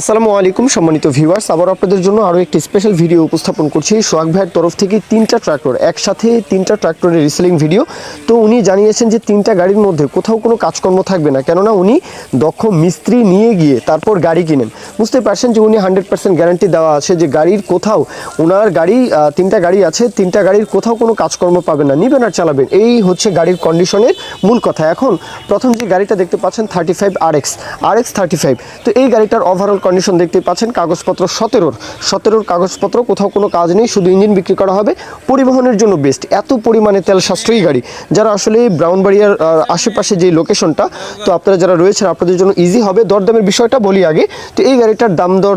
আসসালামু আলাইকুম, সম্মানিত ভিউয়ার্স আবার আপনাদের জন্য আরও একটি স্পেশাল ভিডিও উপস্থাপন করছি সোহাগ ভাইয়ের তরফ থেকে তিনটা ট্র্যাক্টর একসাথে তিনটা ট্র্যাক্টরের রিসেলিং ভিডিও তো উনি জানিয়েছেন যে তিনটা গাড়ির মধ্যে কোথাও কোনো কাজকর্ম থাকবে না, কেননা উনি দক্ষ মিস্ত্রি নিয়ে গিয়ে তারপর গাড়ি কিনেন। বুঝতে পারছেন যে উনি হান্ড্রেড পার্সেন্ট গ্যারান্টি দেওয়া আছে যে গাড়ির কোথাও ওনার গাড়ি তিনটা গাড়ি আছে, তিনটা গাড়ির কোথাও কোনো কাজকর্ম পাবেন না। নিবেন আর চালাবেন, এই হচ্ছে গাড়ির কন্ডিশনের মূল কথা। এখন প্রথম যে গাড়িটা দেখতে পাচ্ছেন thirty five R X R X thirty five তো এই গাড়িটার ওভারঅল কন্ডিশন দেখতে পাচ্ছেন, কাগজপত্র সতেরোর। সতেরোর কাগজপত্র, কোথাও কোনো কাজ নেই, শুধু ইঞ্জিন বিক্রি করা হবে। পরিবহনের জন্য বেস্ট এত পরিমাণে তেল সাশ্রয়ী গাড়ি। যারা আসলে ব্রাউনবাড়িয়ার আশেপাশে যে লোকেশনটা তো আপনারা যারা রয়েছেন, আপনাদের জন্য ইজি হবে। দরদামের বিষয়টা বলি আগে। তো এই গাড়িটার দাম দর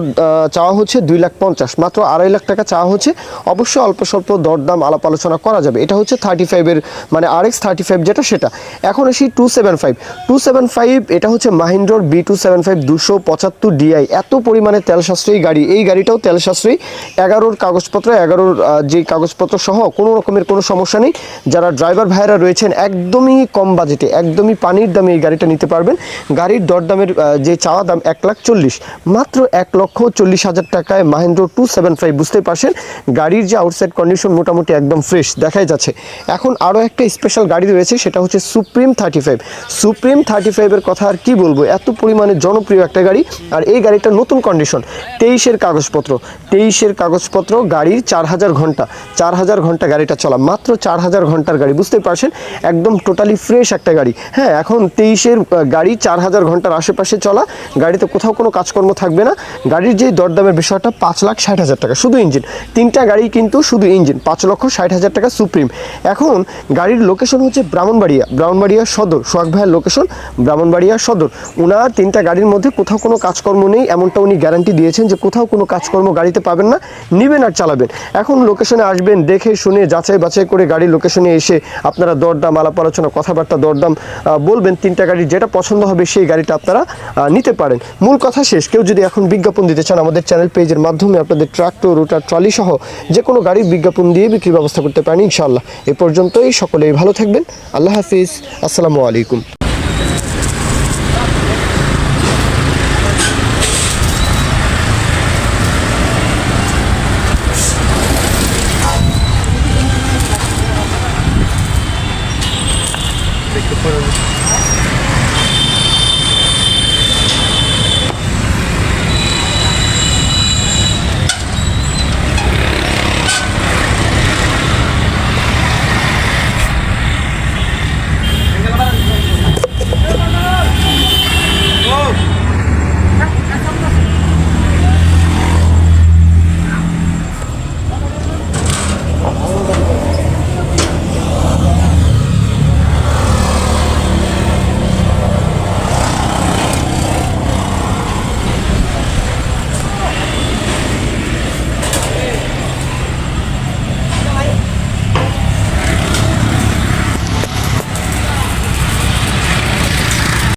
চাওয়া হচ্ছে দুই লাখ পঞ্চাশ। মাত্র আড়াই লাখ টাকা চাওয়া হচ্ছে। অবশ্যই অল্প স্বল্প দরদাম আলাপ আলোচনা করা যাবে। এটা হচ্ছে থার্টি ফাইভের মানে আর এক্স থার্টি ফাইভ যেটা সেটা। এখন আসি two seven five two seven five এটা হচ্ছে মাহিন্দ্রর বি টু সেভেন ফাইভ দুশো পঁচাত্তর ডিআই এত পরিমাণে তেল সাশ্রয়ী গাড়ি। এই গাড়িটাও তেল সাশ্রয়ী এগারোর কাগজপত্র, এগারোর যে কাগজপত্র সহ কোনো রকমের কোনো সমস্যা নেই। যারা ড্রাইভার ভাইয়েরা রয়েছেন, একদমই কম বাজেটে, একদমই পানির দামে এই গাড়িটা নিতে পারবেন। গাড়ির দরদামের যে চাওয়া দাম এক লাখ চল্লিশ। মাত্র এক লক্ষ চল্লিশ হাজার টাকায় মাহেন্দ্র টু সেভেন ফাইভ বুঝতে পারছেন, গাড়ির যে আউটসাইড কন্ডিশন মোটামুটি একদম ফ্রেশ, দেখাই যাচ্ছে। এখন আরও একটা স্পেশাল গাড়ি রয়েছে, সেটা হচ্ছে supreme thirty five. Supreme thirty ফাইভের কথা আর কি বলব? এত পরিমাণে জনপ্রিয় একটা গাড়ি, আর এই গাড়িটা নতুন কন্ডিশন তেইশের কাগজপত্র। তেইশের কাগজপত্র, গাড়ির চার হাজার ঘণ্টা। চার হাজার ঘণ্টা গাড়িটা চলা। মাত্র চার হাজার ঘণ্টার গাড়ি বুঝতে পারছেন? একদম টোটালি ফ্রেশ একটা গাড়ি। হ্যাঁ এখন তেইশের গাড়ি চার হাজার ঘণ্টার আশেপাশে চলা। গাড়িতে কোথাও কোনো কাজকর্ম থাকবে না। গাড়ির যে দরদামের বিষয়টা, পাঁচ লাখ ষাট হাজার টাকা, শুধু ইঞ্জিন তিনটা গাড়ি কিন্তু শুধু ইঞ্জিন পাঁচ লক্ষ ষাট হাজার টাকা সুপ্রিম। এখন গাড়ির লোকেশন হচ্ছে ব্রাহ্মণবাড়িয়া ব্রাহ্মণবাড়িয়া সদর। সোহাগ ভাইয়ের লোকেশন ব্রাহ্মণবাড়িয়া সদর। ওনার তিনটা গাড়ির মধ্যে কোথাও কোনো কাজকর্ম নেই। এমনটা উনি গ্যারান্টি দিয়েছেন যে কোথাও কোনো কাজকর্ম গাড়িতে পাবেন না, নিবেন আর চালাবেন। এখন লোকেশনে আসবেন, দেখে শুনে যাচাই বাছাই করে গাড়ির লোকেশনে এসে আপনারা দরদাম, আলাপ আলোচনা, কথাবার্তা, দরদাম বলবেন, তিনটা গাড়ি যেটা পছন্দ হবে সেই গাড়িটা আপনারা নিতে পারেন। মূল কথা শেষ, কেউ যদি এখন বিজ্ঞাপন দিতে চান, আমাদের চ্যানেল পেজের মাধ্যমে আপনাদের ট্রাক্টর রোটার ট্রলি সহ যে কোনো গাড়ির বিজ্ঞাপন দিয়ে বিক্রির ব্যবস্থা করতে পারেন, ইনশাআল্লাহ। এ পর্যন্তই, সকলেই ভালো থাকবেন। আল্লাহ হাফিজ। আসসালামু আলাইকুম।